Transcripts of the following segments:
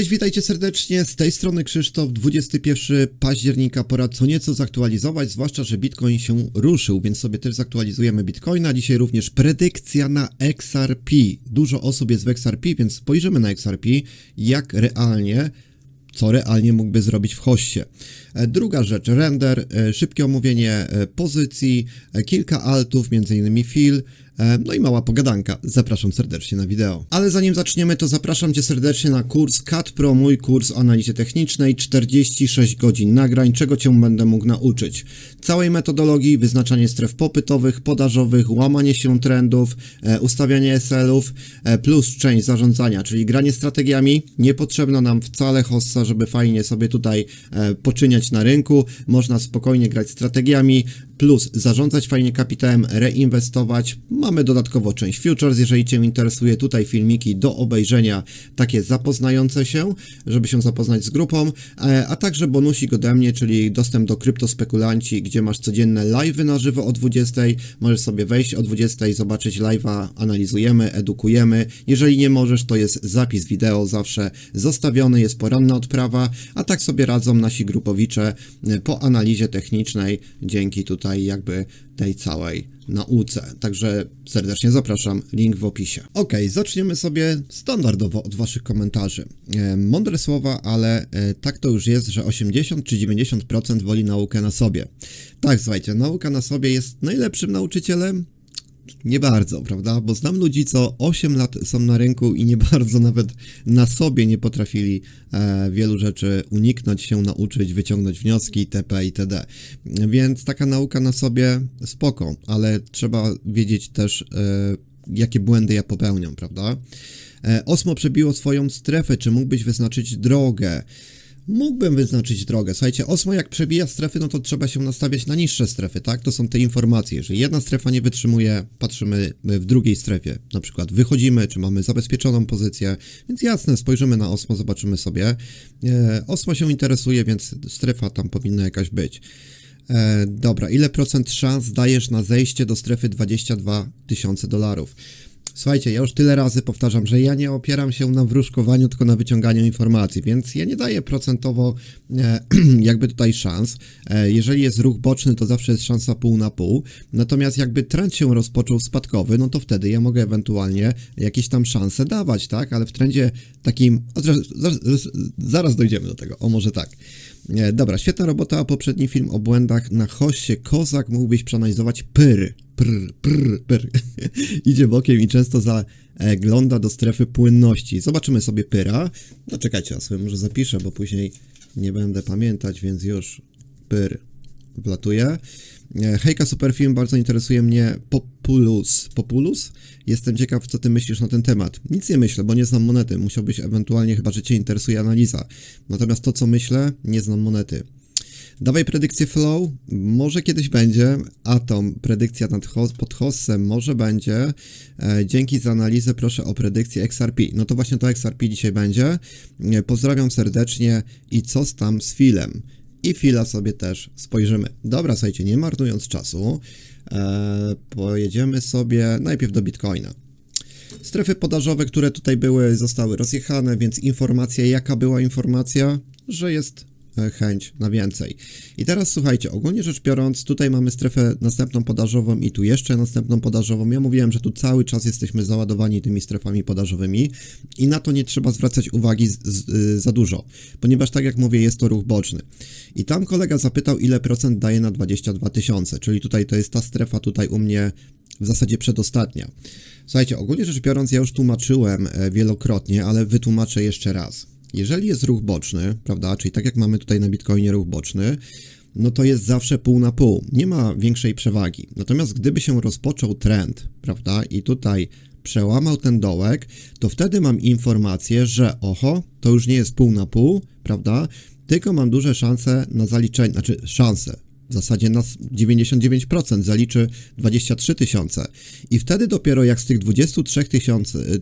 Cześć, witajcie serdecznie. Z tej strony Krzysztof. 21 października pora co nieco zaktualizować, zwłaszcza, że Bitcoin się ruszył, więc sobie też zaktualizujemy Bitcoina. Dzisiaj również predykcja na XRP. Dużo osób jest w XRP, więc spojrzymy na XRP, jak realnie co realnie mógłby zrobić w hoście. E, Druga rzecz, render, e, szybkie omówienie e, pozycji, kilka altów, m.in. fill, no i mała pogadanka. Zapraszam serdecznie na wideo. Ale zanim zaczniemy, to zapraszam Cię serdecznie na kurs CAT Pro, mój kurs o analizie technicznej, 46 godzin nagrań, czego Cię będę mógł nauczyć. Całej metodologii, wyznaczanie stref popytowych, podażowych, łamanie się trendów, e, ustawianie SL-ów, e, plus część zarządzania, czyli granie strategiami. Nie potrzebna nam wcale hossa, żeby fajnie sobie tutaj e, poczyniać na rynku. Można spokojnie grać strategiami, plus zarządzać fajnie kapitałem, reinwestować. Mamy dodatkowo część futures, jeżeli Cię interesuje, tutaj filmiki do obejrzenia, takie zapoznające się, żeby się zapoznać z grupą, e, a także bonusik ode mnie, czyli dostęp do kryptospekulanci, gdzie masz codzienne live'y na żywo o 20, możesz sobie wejść o 20, zobaczyć live'a, analizujemy, edukujemy. Jeżeli nie możesz, to jest zapis wideo zawsze zostawiony, jest poranna odprawa, a tak sobie radzą nasi grupowicze e, po analizie technicznej, dzięki tutaj jakby tej całej nauce. Także serdecznie zapraszam, link w opisie. Ok, zaczniemy sobie standardowo od Waszych komentarzy. E, mądre słowa, ale e, tak to już jest, że 80 czy 90% woli naukę na sobie. Tak, słuchajcie, nauka na sobie jest najlepszym nauczycielem, nie bardzo, prawda? Bo znam ludzi, co 8 lat są na rynku i nie bardzo nawet na sobie nie potrafili e, wielu rzeczy uniknąć, się nauczyć, wyciągnąć wnioski, itp. itd. Więc taka nauka na sobie spoko, ale trzeba wiedzieć też, e, jakie błędy ja popełniam, prawda? E, Osmo przebiło swoją strefę, czy mógłbyś wyznaczyć drogę? Mógłbym wyznaczyć drogę. Słuchajcie, Osmo jak przebija strefy, no to trzeba się nastawiać na niższe strefy, tak? To są te informacje. Jeżeli jedna strefa nie wytrzymuje, patrzymy w drugiej strefie. Na przykład wychodzimy, czy mamy zabezpieczoną pozycję. Więc jasne, spojrzymy na Osmo, zobaczymy sobie. E, Osmo się interesuje, więc strefa tam powinna jakaś być. E, dobra, ile procent szans dajesz na zejście do strefy 22 tysiące dolarów? Słuchajcie, ja już tyle razy powtarzam, że ja nie opieram się na wróżkowaniu, tylko na wyciąganiu informacji, więc ja nie daję procentowo e, jakby tutaj szans. E, jeżeli jest ruch boczny, to zawsze jest szansa pół na pół. Natomiast jakby trend się rozpoczął spadkowy, no to wtedy ja mogę ewentualnie jakieś tam szanse dawać, tak? Ale w trendzie takim... zaraz, zaraz, dojdziemy do tego, o może tak. E, Dobra, świetna robota, a poprzedni film o błędach na hoście Kozak mógłbyś przeanalizować pyr, prr, prr, pyr. Idzie bokiem i często zagląda do strefy płynności. Zobaczymy sobie pyra. No czekajcie, ja sobie może zapiszę, bo później nie będę pamiętać, więc już pyr wlatuje. E, Hejka, super film, bardzo interesuje mnie Populus. Populus? Jestem ciekaw, co ty myślisz na ten temat. Nic nie myślę, bo nie znam monety. Musiałbyś ewentualnie, chyba że cię interesuje analiza. Natomiast to, co myślę, nie znam monety. Dawaj predykcję flow, może kiedyś będzie, Atom, predykcja nad hos- pod hossem, może będzie. E, dzięki za analizę, proszę o predykcję XRP. No to właśnie to XRP dzisiaj będzie. E, pozdrawiam serdecznie i co tam z filem? I fila sobie też spojrzymy. Dobra, słuchajcie, nie marnując czasu, e, pojedziemy sobie najpierw do Bitcoina. Strefy podażowe, które tutaj były, zostały rozjechane, więc informacja, jaka była informacja, że jest chęć na więcej. I teraz słuchajcie, ogólnie rzecz biorąc, tutaj mamy strefę następną podażową i tu jeszcze następną podażową. Ja mówiłem, że tu cały czas jesteśmy załadowani tymi strefami podażowymi i na to nie trzeba zwracać uwagi z, z, y, za dużo, ponieważ tak jak mówię, jest to ruch boczny. I tam kolega zapytał, ile procent daje na 22 tysiące, czyli tutaj to jest ta strefa tutaj u mnie w zasadzie przedostatnia. Słuchajcie, ogólnie rzecz biorąc, ja już tłumaczyłem e, wielokrotnie, ale wytłumaczę jeszcze raz. Jeżeli jest ruch boczny, prawda, czyli tak jak mamy tutaj na Bitcoinie ruch boczny, no to jest zawsze pół na pół. Nie ma większej przewagi. Natomiast gdyby się rozpoczął trend, prawda, i tutaj przełamał ten dołek, to wtedy mam informację, że oho, to już nie jest pół na pół, prawda, tylko mam duże szanse na zaliczenie, znaczy szanse, w zasadzie na 99% zaliczy 23 tysiące. I wtedy dopiero jak z tych 23 tysięcy,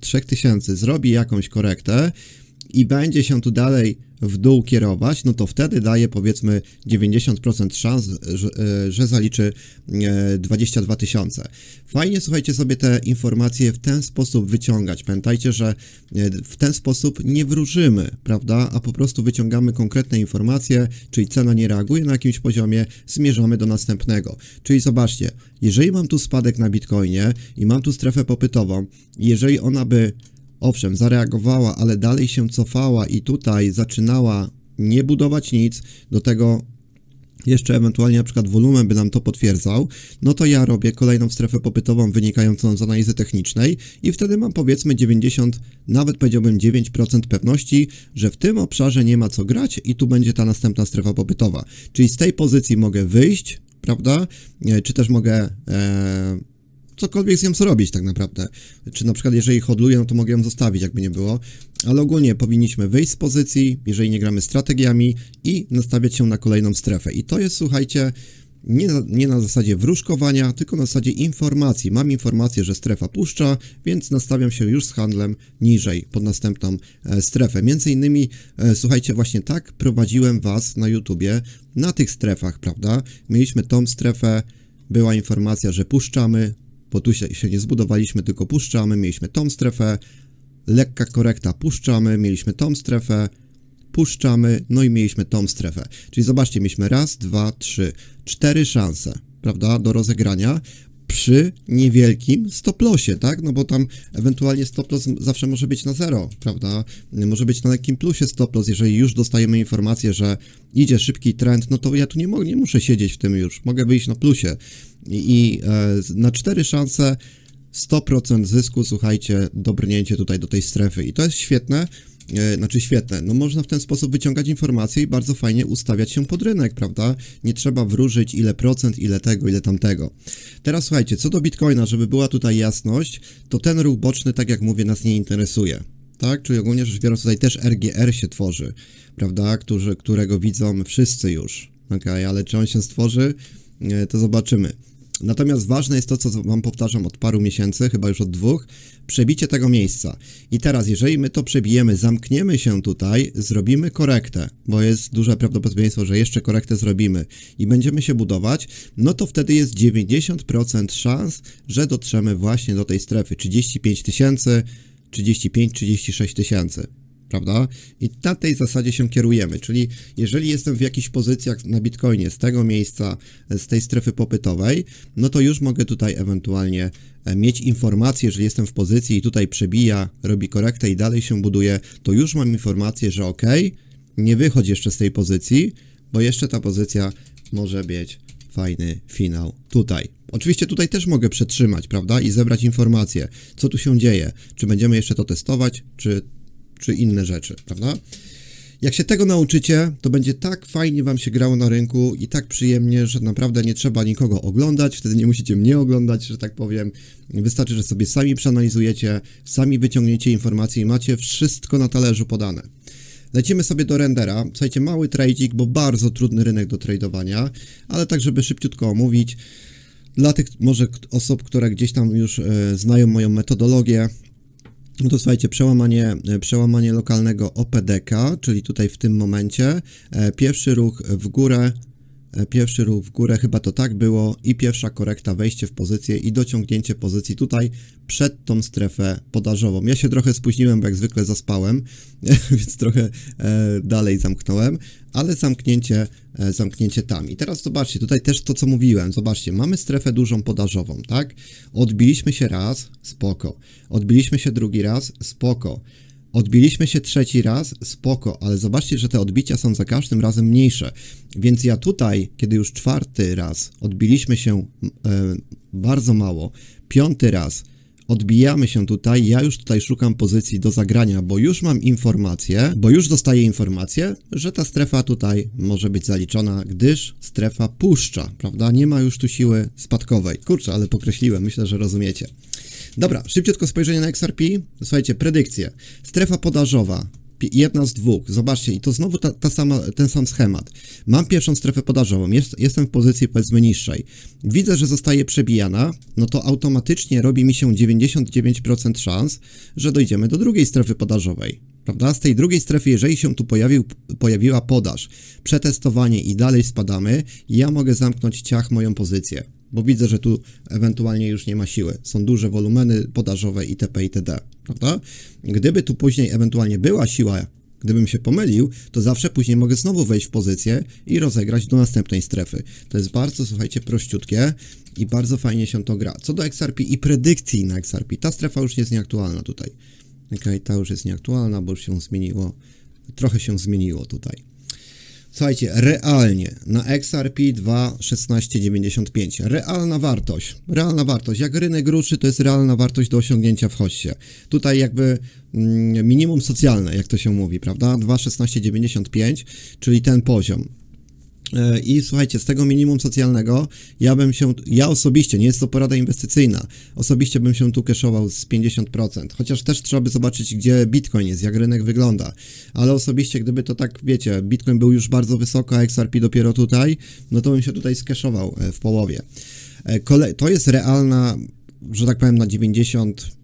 3 tysięcy zrobi jakąś korektę, i będzie się tu dalej w dół kierować, no to wtedy daje powiedzmy 90% szans, że, e, że zaliczy e, 22 tysiące. Fajnie, słuchajcie, sobie te informacje w ten sposób wyciągać. Pamiętajcie, że e, w ten sposób nie wróżymy, prawda, a po prostu wyciągamy konkretne informacje, czyli cena nie reaguje na jakimś poziomie, zmierzamy do następnego. Czyli zobaczcie, jeżeli mam tu spadek na Bitcoinie i mam tu strefę popytową, jeżeli ona by owszem, zareagowała, ale dalej się cofała i tutaj zaczynała nie budować nic, do tego jeszcze ewentualnie na przykład wolumen by nam to potwierdzał, no to ja robię kolejną strefę popytową wynikającą z analizy technicznej i wtedy mam powiedzmy 90, nawet powiedziałbym 9% pewności, że w tym obszarze nie ma co grać i tu będzie ta następna strefa popytowa. Czyli z tej pozycji mogę wyjść, prawda? E, Czy też mogę... E, cokolwiek z nią zrobić tak naprawdę. Czy na przykład jeżeli hodluję, no to mogę ją zostawić, jakby nie było. Ale ogólnie powinniśmy wyjść z pozycji, jeżeli nie gramy strategiami i nastawiać się na kolejną strefę. I to jest, słuchajcie, nie na, nie na zasadzie wróżkowania, tylko na zasadzie informacji. Mam informację, że strefa puszcza, więc nastawiam się już z handlem niżej, pod następną e, strefę. Między innymi, e, słuchajcie, właśnie tak prowadziłem Was na YouTubie, na tych strefach, prawda? Mieliśmy tą strefę, była informacja, że puszczamy, bo tu się, nie zbudowaliśmy, tylko puszczamy, mieliśmy tą strefę, lekka korekta, puszczamy, mieliśmy tą strefę, puszczamy, no i mieliśmy tą strefę. Czyli zobaczcie, mieliśmy raz, dwa, trzy, cztery szanse, prawda, do rozegrania przy niewielkim stop lossie, tak? No bo tam ewentualnie stop loss zawsze może być na zero, prawda? Może być na lekkim plusie stop loss, jeżeli już dostajemy informację, że idzie szybki trend, no to ja tu nie, mogę, nie muszę siedzieć w tym już, mogę wyjść na plusie. I, i e, na cztery szanse 100% zysku, słuchajcie, dobrnięcie tutaj do tej strefy. I to jest świetne, e, znaczy świetne, no można w ten sposób wyciągać informacje i bardzo fajnie ustawiać się pod rynek, prawda? Nie trzeba wróżyć ile procent, ile tego, ile tamtego. Teraz słuchajcie, co do Bitcoina, żeby była tutaj jasność, to ten ruch boczny, tak jak mówię, nas nie interesuje. Tak, czyli ogólnie rzecz biorąc tutaj też RGR się tworzy, prawda, Którzy, którego widzą wszyscy już, ok, ale czy on się stworzy, e, to zobaczymy. Natomiast ważne jest to, co Wam powtarzam od paru miesięcy, chyba już od dwóch, przebicie tego miejsca. I teraz, jeżeli my to przebijemy, zamkniemy się tutaj, zrobimy korektę, bo jest duże prawdopodobieństwo, że jeszcze korektę zrobimy i będziemy się budować, no to wtedy jest 90% szans, że dotrzemy właśnie do tej strefy. 35 tysięcy, 35-36 tysięcy prawda? I na tej zasadzie się kierujemy, czyli jeżeli jestem w jakichś pozycjach na Bitcoinie z tego miejsca, z tej strefy popytowej, no to już mogę tutaj ewentualnie e, mieć informację, że jestem w pozycji i tutaj przebija, robi korektę i dalej się buduje, to już mam informację, że ok, nie wychodź jeszcze z tej pozycji, bo jeszcze ta pozycja może mieć fajny finał tutaj. Oczywiście tutaj też mogę przetrzymać, prawda, i zebrać informacje, co tu się dzieje, czy będziemy jeszcze to testować, czy czy inne rzeczy, prawda? Jak się tego nauczycie, to będzie tak fajnie Wam się grało na rynku i tak przyjemnie, że naprawdę nie trzeba nikogo oglądać, wtedy nie musicie mnie oglądać, że tak powiem. Wystarczy, że sobie sami przeanalizujecie, sami wyciągniecie informacje i macie wszystko na talerzu podane. Lecimy sobie do rendera. Słuchajcie, mały trading, bo bardzo trudny rynek do tradowania, ale tak, żeby szybciutko omówić. Dla tych może osób, które gdzieś tam już e, znają moją metodologię, no to słuchajcie, przełamanie, przełamanie lokalnego OPDK, czyli tutaj w tym momencie e, pierwszy ruch w górę, e, pierwszy ruch w górę, chyba to tak było i pierwsza korekta, wejście w pozycję i dociągnięcie pozycji tutaj przed tą strefę podażową. Ja się trochę spóźniłem, bo jak zwykle zaspałem, więc trochę e, dalej zamknąłem, ale zamknięcie, e, zamknięcie tam. I teraz zobaczcie, tutaj też to, co mówiłem, zobaczcie, mamy strefę dużą podażową, tak? Odbiliśmy się raz, spoko. Odbiliśmy się drugi raz, spoko. Odbiliśmy się trzeci raz, spoko, ale zobaczcie, że te odbicia są za każdym razem mniejsze. Więc ja tutaj, kiedy już czwarty raz odbiliśmy się e, bardzo mało, piąty raz odbijamy się tutaj, ja już tutaj szukam pozycji do zagrania, bo już mam informację, bo już dostaję informację, że ta strefa tutaj może być zaliczona, gdyż strefa puszcza, prawda? Nie ma już tu siły spadkowej. Kurczę, ale pokreśliłem, myślę, że rozumiecie. Dobra, szybciutko spojrzenie na XRP. Słuchajcie, predykcje. Strefa podażowa, jedna z dwóch. Zobaczcie, i to znowu ta, ta sama, ten sam schemat. Mam pierwszą strefę podażową, jest, jestem w pozycji powiedzmy niższej. Widzę, że zostaje przebijana, no to automatycznie robi mi się 99% szans, że dojdziemy do drugiej strefy podażowej. Prawda? Z tej drugiej strefy, jeżeli się tu pojawił, pojawiła podaż, przetestowanie i dalej spadamy, ja mogę zamknąć ciach moją pozycję, bo widzę, że tu ewentualnie już nie ma siły. Są duże wolumeny podażowe itp. itd. Prawda? Gdyby tu później ewentualnie była siła, gdybym się pomylił, to zawsze później mogę znowu wejść w pozycję i rozegrać do następnej strefy. To jest bardzo, słuchajcie, prościutkie i bardzo fajnie się to gra. Co do XRP i predykcji na XRP, ta strefa już jest nieaktualna tutaj. Ok, ta już jest nieaktualna, bo już się zmieniło, trochę się zmieniło tutaj. Słuchajcie, realnie na XRP 2.1695, realna wartość, realna wartość, jak rynek ruszy, to jest realna wartość do osiągnięcia w hoście. Tutaj jakby mm, minimum socjalne, jak to się mówi, prawda? 2.1695, czyli ten poziom. E, I słuchajcie, z tego minimum socjalnego ja bym się, ja osobiście, nie jest to porada inwestycyjna, osobiście bym się tu keszował z 50%, chociaż też trzeba by zobaczyć, gdzie Bitcoin jest, jak rynek wygląda, ale osobiście, gdyby to tak, wiecie, Bitcoin był już bardzo wysoko, a XRP dopiero tutaj, no to bym się tutaj skeszował e, w połowie. E, to jest realna, że tak powiem, na 90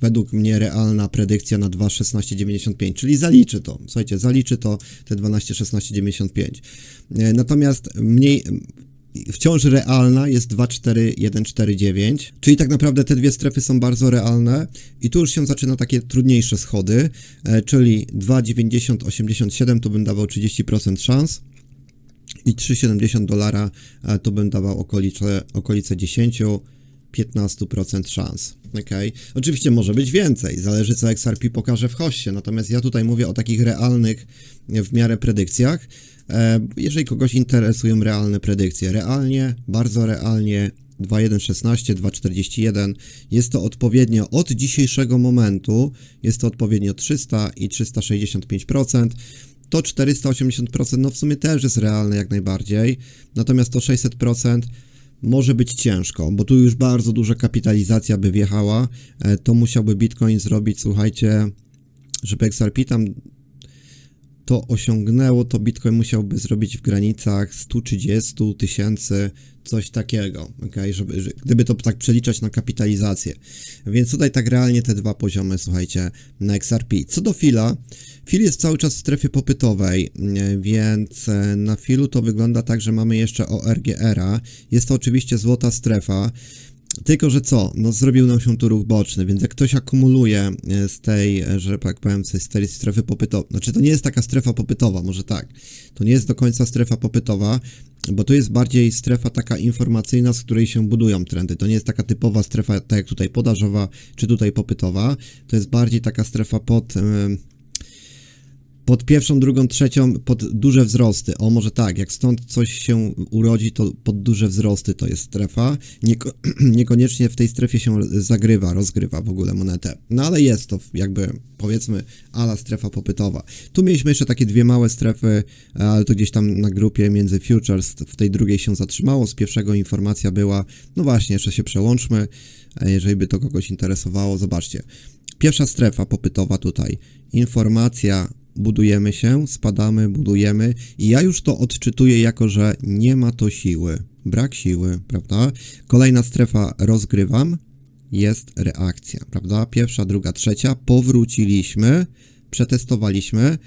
według mnie realna predykcja na 2,1695, czyli zaliczy to, słuchajcie, zaliczy to te 12,1695. E, Natomiast mniej, wciąż realna jest 24149, czyli tak naprawdę te dwie strefy są bardzo realne i tu już się zaczyna takie trudniejsze schody, e, czyli 29087 to bym dawał 30% szans i 3,70 dolara e, to bym dawał okolice, okolice 10 15% szans. Ok? Oczywiście może być więcej, zależy co XRP pokaże w hoście, natomiast ja tutaj mówię o takich realnych w miarę predykcjach. E, jeżeli kogoś interesują realne predykcje, realnie, bardzo realnie 2.1.16, 2.41 jest to odpowiednio od dzisiejszego momentu, jest to odpowiednio 300 i 365%. To 480% no w sumie też jest realne jak najbardziej, natomiast to 600% może być ciężko, bo tu już bardzo duża kapitalizacja by wjechała, e, to musiałby Bitcoin zrobić, słuchajcie, żeby XRP tam to osiągnęło, to Bitcoin musiałby zrobić w granicach 130 tysięcy, coś takiego, okay? żeby, że, gdyby to tak przeliczać na kapitalizację. Więc tutaj tak realnie te dwa poziomy, słuchajcie, na XRP. Co do fila, fil jest cały czas w strefie popytowej, więc e, na filu to wygląda tak, że mamy jeszcze ORGR-a. Jest to oczywiście złota strefa, tylko, że co? No zrobił nam się tu ruch boczny, więc jak ktoś akumuluje e, z tej, e, że tak powiem, z tej strefy popytowej, znaczy to nie jest taka strefa popytowa, może tak, to nie jest do końca strefa popytowa, bo to jest bardziej strefa taka informacyjna, z której się budują trendy. To nie jest taka typowa strefa, tak jak tutaj podażowa, czy tutaj popytowa, to jest bardziej taka strefa pod... Yy, pod pierwszą, drugą, trzecią, pod duże wzrosty. O, może tak, jak stąd coś się urodzi, to pod duże wzrosty to jest strefa. Nieko niekoniecznie w tej strefie się zagrywa, rozgrywa w ogóle monetę. No ale jest to jakby, powiedzmy, ala strefa popytowa. Tu mieliśmy jeszcze takie dwie małe strefy, ale to gdzieś tam na grupie między futures, w tej drugiej się zatrzymało. Z pierwszego informacja była, no właśnie, jeszcze się przełączmy, jeżeli by to kogoś interesowało, zobaczcie. Pierwsza strefa popytowa tutaj, informacja budujemy się, spadamy, budujemy i ja już to odczytuję jako, że nie ma to siły, brak siły, prawda? Kolejna strefa rozgrywam, jest reakcja, prawda? Pierwsza, druga, trzecia, powróciliśmy, przetestowaliśmy,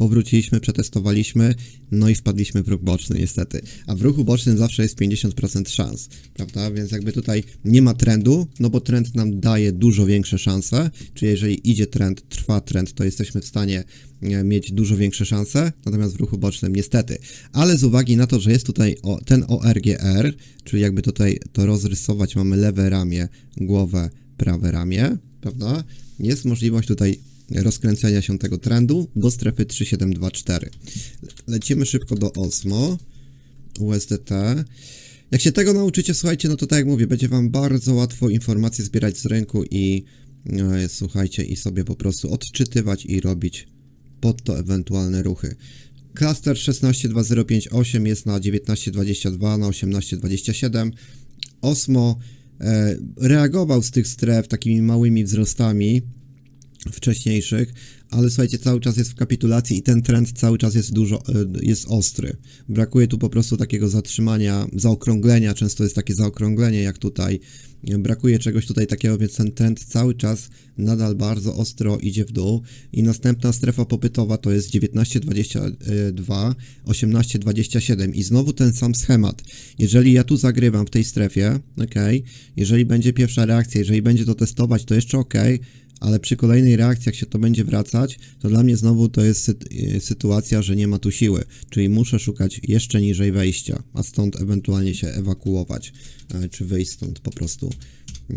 powróciliśmy, przetestowaliśmy, no i wpadliśmy w ruch boczny niestety. A w ruchu bocznym zawsze jest 50% szans, prawda? Więc jakby tutaj nie ma trendu, no bo trend nam daje dużo większe szanse, czyli jeżeli idzie trend, trwa trend, to jesteśmy w stanie e, mieć dużo większe szanse, natomiast w ruchu bocznym niestety. Ale z uwagi na to, że jest tutaj o, ten ORGR, czyli jakby tutaj to rozrysować, mamy lewe ramię, głowę, prawe ramię, prawda? Jest możliwość tutaj rozkręcenia się tego trendu do strefy 3724. Lecimy szybko do Osmo, USDT. Jak się tego nauczycie, słuchajcie, no to tak jak mówię, będzie Wam bardzo łatwo informacje zbierać z rynku i e, słuchajcie, i sobie po prostu odczytywać i robić pod to ewentualne ruchy. Cluster 16258 jest na 1922, na 1827. Osmo e, reagował z tych stref takimi małymi wzrostami, wcześniejszych, ale słuchajcie, cały czas jest w kapitulacji i ten trend cały czas jest dużo, e, jest ostry. Brakuje tu po prostu takiego zatrzymania, zaokrąglenia, często jest takie zaokrąglenie jak tutaj. Brakuje czegoś tutaj takiego, więc ten trend cały czas nadal bardzo ostro idzie w dół i następna strefa popytowa to jest 19,22, 18,27 i znowu ten sam schemat. Jeżeli ja tu zagrywam w tej strefie, ok, jeżeli będzie pierwsza reakcja, jeżeli będzie to testować, to jeszcze ok, ale przy kolejnej reakcji, jak się to będzie wracać, to dla mnie znowu to jest y, sytuacja, że nie ma tu siły, czyli muszę szukać jeszcze niżej wejścia, a stąd ewentualnie się ewakuować, e, czy wyjść stąd po prostu, e,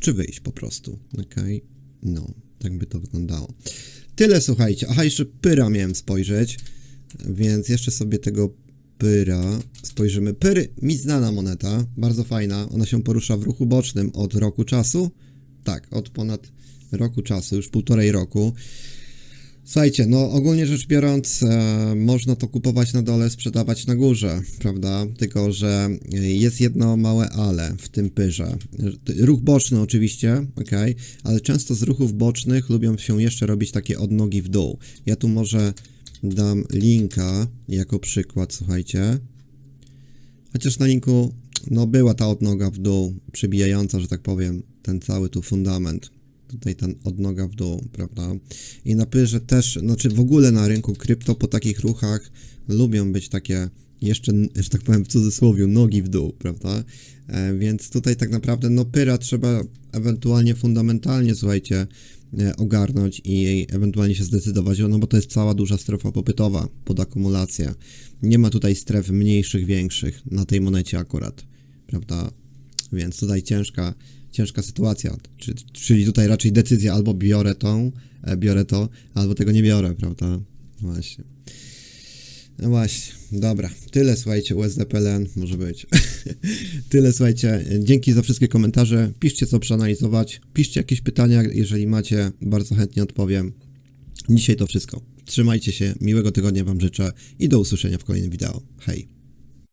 czy wyjść po prostu, okej, no, tak by to wyglądało. Tyle, słuchajcie, aha, jeszcze pyra miałem spojrzeć, więc jeszcze sobie tego pyra spojrzymy. Pyr, mi znana moneta, bardzo fajna, ona się porusza w ruchu bocznym od roku czasu, tak, od ponad roku czasu, już półtorej roku. Słuchajcie, no ogólnie rzecz biorąc, e, można to kupować na dole, sprzedawać na górze, prawda? Tylko, że jest jedno małe ale w tym pyrze. Ruch boczny oczywiście, ok, ale często z ruchów bocznych lubią się jeszcze robić takie odnogi w dół. Ja tu może dam linka jako przykład, słuchajcie. Chociaż na linku, no była ta odnoga w dół, przebijająca, że tak powiem, ten cały tu fundament. Tutaj ten odnoga w dół, prawda? I na pyrze też, znaczy w ogóle na rynku krypto po takich ruchach lubią być takie jeszcze, że tak powiem w cudzysłowie, nogi w dół, prawda? E, więc tutaj tak naprawdę, no pyra trzeba ewentualnie fundamentalnie, słuchajcie, ogarnąć i ewentualnie się zdecydować, no bo to jest cała duża strefa popytowa pod akumulację. Nie ma tutaj stref mniejszych, większych na tej monecie akurat, prawda? Więc tutaj ciężka, ciężka sytuacja, Czy, czyli tutaj raczej decyzja albo biorę tą, e, biorę to, albo tego nie biorę, prawda? Właśnie. No właśnie, dobra. Tyle słuchajcie, USDPLN może być. Tyle słuchajcie. Dzięki za wszystkie komentarze. Piszcie co przeanalizować. Piszcie jakieś pytania, jeżeli macie, bardzo chętnie odpowiem. Dzisiaj to wszystko. Trzymajcie się, miłego tygodnia Wam życzę i do usłyszenia w kolejnym wideo. Hej!